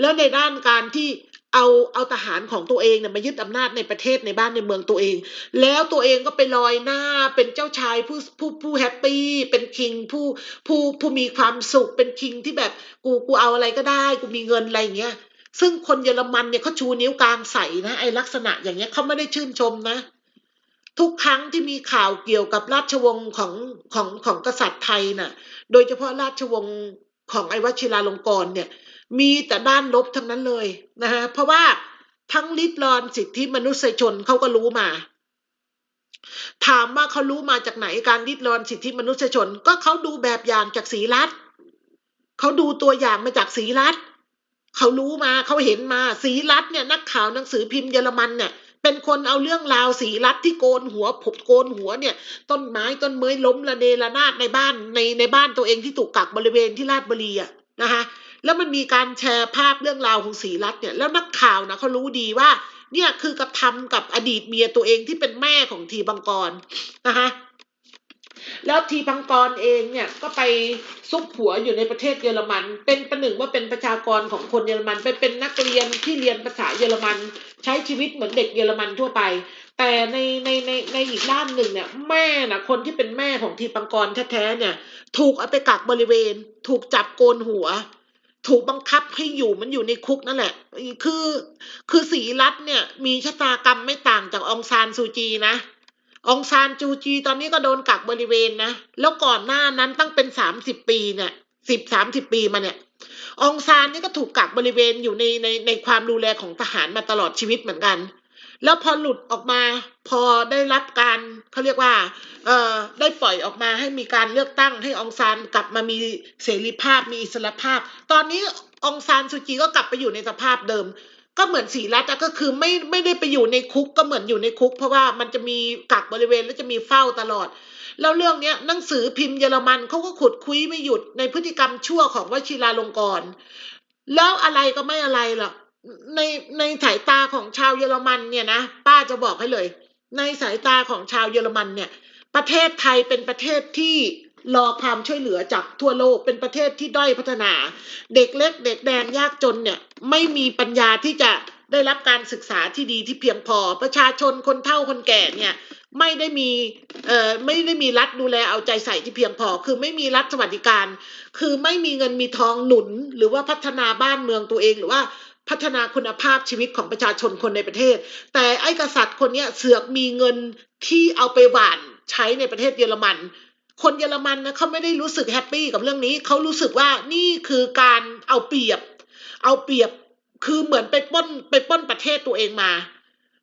แล้วในด้านการที่เอาเอาทหารของตัวเองเนี่ยมายึดอำนาจในประเทศในบ้านในเมืองตัวเอง แล้วตัวเองก็ไปลอยหน้าเป็นเจ้าชายผู้ผู้ผู้แฮปปี้เป็นคิงผู้ผู้ผู้มีความสุขเป็นคิงที่แบบกูกูเอาอะไรก็ได้กูมีเงินอะไรอย่างเงี้ยซึ่งคนเยอรมันเนี่ยเขาชูนิ้วกลางใส่นะไอลักษณะอย่างเงี้ยเขาไม่ได้ชื่นชมนะ ทุกครั้งที่มีข่าวเกี่ยวกับราชวงศ์ของของของกษัตริย์ไทยน่ะ โดยเฉพาะราชวงศ์ของไอวัชิราลงกรเนี่ย มีแต่ด้านลบทั้งนั้นเลยนะฮะเพราะว่าทั้งลิดรอนสิทธิมนุษยชนเขาก็รู้มา ถามว่าเขารู้มาจากไหนการลิดรอนสิทธิมนุษยชน ก็เขาดูแบบอย่างจากสีรัฐเขาดูตัวอย่างมาจากสีรัฐเขารู้มาเขาเห็นมาสีรัฐเนี่ยนักข่าวหนังสือพิมพ์เยอรมันเนี่ยเป็นคนเอาเรื่องราวสีรัฐที่โกนหัวผมโกนหัวเนี่ย ต้นไม้ต้นเมยล้มระเนระนาดในบ้านในในบ้านตัวเองที่ถูกกักบริเวณที่ลาดบุรีอะนะคะ แล้วมันมีการแชร์ภาพเรื่องราวของศรีรัตน์เนี่ยแล้วนักข่าวนะเขารู้ดีว่า เนี่ยคือกระทำกับอดีตเมียตัวเองที่เป็นแม่ของทีบังกรนะคะแล้วทีบังกรเองเนี่ยก็ไปซุกหัวอยู่ในประเทศเยอรมัน เป็นประหนึ่งว่าเป็นประชากรของคนเยอรมันไปเป็นนักเรียนที่เรียนภาษาเยอรมัน ใช้ชีวิตเหมือนเด็กเยอรมันทั่วไป แต่ในในในในอีกด้านหนึ่งเนี่ยแม่นะคนที่เป็นแม่ของทีปังกรแท้ๆเนี่ย ถูกเอาไปกักบริเวณ ถูกจับโกนหัว ถูกบังคับให้อยู่มันอยู่ในคุกนั่นแหละ คือคือสีรัฐเนี่ย มีชะตากรรมไม่ต่างจากองซานซูจีนะองซานจูจีตอนนี้ก็โดนกักบริเวณนะ แล้วก่อนหน้านั้นตั้งเป็นสามสิบปีเนี่ยสิบสามสิบปีมาเนี่ยองซานนี่ก็ถูกกักบริเวณอยู่ในในในความดูแลของทหารมาตลอดชีวิตเหมือนกัน แล้วพอหลุดออกมาพอได้รับการเขาเรียกว่าเอ่อได้ปล่อยออกมาให้มีการเลือกตั้งให้องซานกลับมามีเสรีภาพมีอิสรภาพ ตอนนี้องซานซูจีก็กลับไปอยู่ในสภาพเดิม ก็เหมือนสีรัฐก็คือไม่ไม่ได้ไปอยู่ในคุกก็เหมือนอยู่ในคุก เพราะว่ามันจะมีกักบริเวณแล้วจะมีเฝ้าตลอด แล้วเรื่องนี้หนังสือพิมพ์เยอรมันเขาก็ขุดคุยไม่หยุดในพฤติกรรมชั่วของวชิราลงกรณ์แล้วอะไรก็ไม่อะไรหรอก ในในสายตาของชาวเยอรมันเนี่ยนะป้าจะบอกให้เลย ในสายตาของชาวเยอรมันเนี่ย ประเทศไทยเป็นประเทศที่รอความช่วยเหลือจากทั่วโลกเป็นประเทศที่ด้อยพัฒนา เด็กเล็ก เด็กแดงยากจนเนี่ยไม่มีปัญญาที่จะได้รับการศึกษาที่ดีที่เพียงพอประชาชนคนเฒ่าคนแก่เนี่ยไม่ได้มีเอ่อไม่ได้มีรัฐดูแลเอาใจใส่ที่เพียงพอ คือไม่มีรัฐสวัสดิการ คือไม่มีเงินมีทองหนุนหรือว่าพัฒนาบ้านเมืองตัวเองหรือว่า พัฒนาคุณภาพชีวิตของประชาชนคนในประเทศ แต่ไอ้กษัตริย์คนเนี้ยเสือกมีเงินที่เอาไปหว่านใช้ในประเทศเยอรมัน คนเยอรมันนะเขาไม่ได้รู้สึกแฮปปี้กับเรื่องนี้เขารู้สึกว่านี่คือการเอาเปรียบ เอาเปรียบคือเหมือนไปป้นไปป้นประเทศตัวเองมา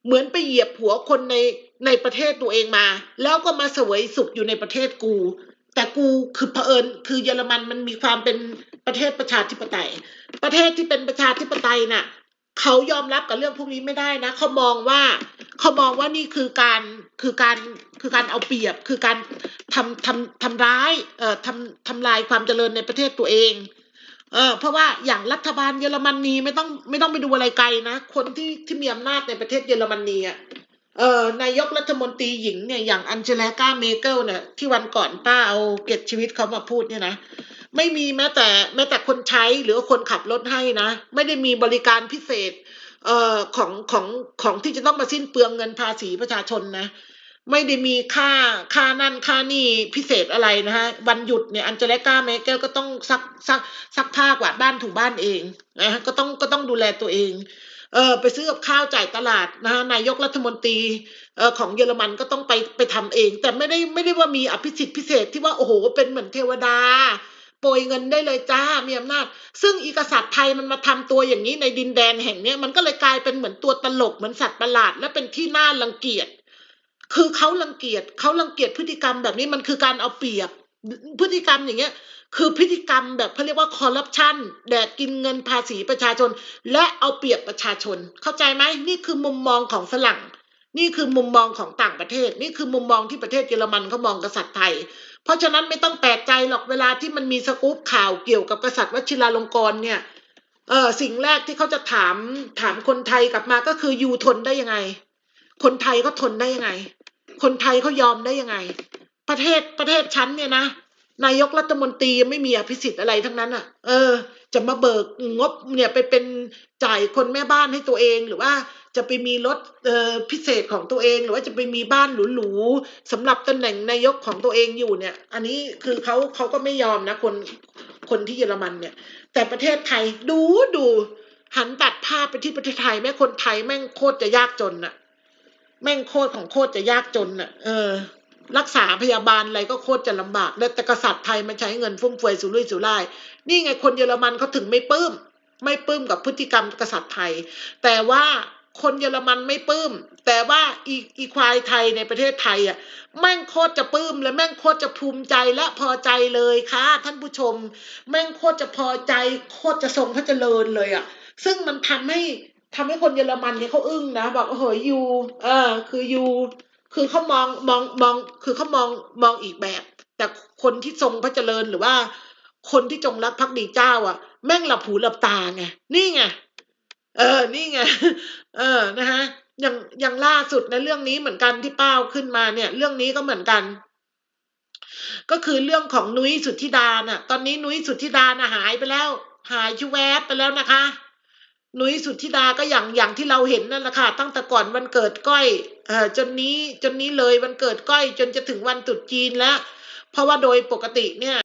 เหมือนไปเหยียบหัวคนในในประเทศตัวเองมา แล้วก็มาเสวยสุขอยู่ในประเทศกู แต่กูคือเผอิญคือเยอรมันมันมีความเป็นประเทศประชาธิปไตย ประเทศที่เป็นประชาธิปไตยน่ะเขายอมรับกับเรื่องพวกนี้ไม่ได้นะเขามองว่าเขามองว่านี่คือการคือการคือการเอาเปรียบคือการทำทำทำร้ายเอ่อทำทำลายความเจริญในประเทศตัวเองเออเพราะว่าอย่างรัฐบาลเยอรมนีไม่ต้องไม่ต้องไปดูอะไรไกลนะ คนที่ที่มีอำนาจในประเทศเยอรมนีอะ เออนายกรัฐมนตรีหญิงเนี่ยอย่างอันเจลกาเมเกิลเนี่ยที่วันก่อนป้าเอาเก็บชีวิตเขามาพูดเนี่ยนะไม่มีแม้แต่แม้แต่คนใช้หรือว่าคนขับรถให้นะ ไม่ได้มีบริการพิเศษเอ่อของของของที่จะต้องมาสิ้นเปลืองเงินภาษีประชาชนนะไม่ได้มีค่าค่านั่นค่านี่พิเศษอะไรนะฮะวันหยุดเนี่ยอันเจลกาเมเกลก็ต้องซักซักซักผ้ากวาดบ้านถูบ้านเองนะก็ต้องก็ต้องดูแลตัวเอง เออไปซื้อกับข้าวจ่ายตลาดนะฮะนายกรัฐมนตรีเออของเยอรมันก็ต้องไปไปทำเอง แต่ไม่ได้ไม่ได้ว่ามีอภิสิทธิ์พิเศษที่ว่าโอ้โหเป็นเหมือนเทวดาโปรยเงินได้เลยจ้ามีอำนาจ ซึ่งอีกษัตริย์ไทยมันมาทำตัวอย่างนี้ในดินแดนแห่งเนี้ยมันก็เลยกลายเป็นเหมือนตัวตลกเหมือนสัตว์ประหลาด และเป็นที่น่ารังเกียจคือเขารังเกียจเขารังเกียจพฤติกรรมแบบนี้มันคือการเอาเปรียบ พฤติกรรมอย่างเงี้ย คือพฤติกรรมแบบเขาเรียกว่าคอร์รัปชันแดกกินเงินภาษีประชาชน และเอาเปรียบประชาชน เข้าใจไหมนี่คือมุมมองของฝรั่ง นี่คือมุมมองของต่างประเทศ นี่คือมุมมองที่ประเทศเยอรมันเขามองกษัตริย์ไทย เพราะฉะนั้นไม่ต้องแปลกใจหรอกเวลาที่มันมีสกู๊ปข่าวเกี่ยวกับกษัตริย์วชิราลงกรณ์เนี่ยเออสิ่งแรกที่เขาจะถามถามคนไทยกลับมาก็คือยูทนได้ยังไง คนไทยเขาทนได้ยังไง คนไทยเขายอมได้ยังไง ประเทศประเทศชั้นเนี่ยนะนายกรัฐมนตรียังไม่มีอภิสิทธิ์อะไรทั้งนั้นอะ เออ จะมาเบิกงบเนี่ยไปเป็นจ่ายคนแม่บ้านให้ตัวเองหรือว่าจะไปมีรถเอ่อพิเศษของตัวเอง หรือว่าจะไปมีบ้านหรูๆสำหรับตำแหน่งนายกของตัวเองอยู่เนี่ย อันนี้คือเขาเขาก็ไม่ยอมนะคนคนที่เยอรมันเนี่ย แต่ประเทศไทยดูดูหันตัดภาพไปที่ประเทศไทยแม่คนไทยแม่งโคตรจะยากจนน่ะแม่งโคตรของโคตรจะยากจนน่ะเออ รักษาพยาบาลอะไรก็โคตรจะลำบาก แล้วแต่กษัตริย์ไทยมันใช้เงินฟุ่มเฟือยสุรุ่ยสุร่าย นี่ไงคนเยอรมันเขาถึงไม่ปลื้ม ไม่ปลื้มกับพฤติกรรมกษัตริย์ไทย แต่ว่าคนเยอรมันไม่ปลื้ม แต่ว่าอีอีควายไทยในประเทศไทยอะแม่งโคตรจะปลื้มและแม่งโคตรจะภูมิใจและพอใจเลยค่ะ ท่านผู้ชม แม่งโคตรจะพอใจ โคตรจะทรงพระเจริญเลยอะ ซึ่งมันทำให้ทำให้คนเยอรมันเนี่ยเขาอึ้งนะบอกโอ้โหยูเออคือยู คือเขามองมองมอง คือเขามองมองอีกแบบ แต่คนที่ทรงพระเจริญหรือว่า คนที่จงรักภักดีเจ้า อะ แม่งหลับหูหลับตาไงนี่ไงเออ นี่ไงเออนะฮะอย่างอย่างล่าสุดในะเรื่องนี้เหมือนกันที่เป้าขึ้นมาเนี่ย เรื่องนี้ก็เหมือนกัน ก็คือเรื่องของนุ้ยสุทธิดาน่ะ ตอนนี้นุ้ยสุทธิดาน่ะหายไปแล้ว หายชูแวบไปแล้วนะคะ นุ้ยสุทธิดาก็อย่างอย่างที่เราเห็นนั่นแหละค่ะ ตั้งแต่ก่อนวันเกิดก้อยเอ่อจนนี้จนนี้เลยวันเกิดก้อยจนจะถึงวันตรุษจีนแล้ว เพราะว่าโดยปกติเนี่ย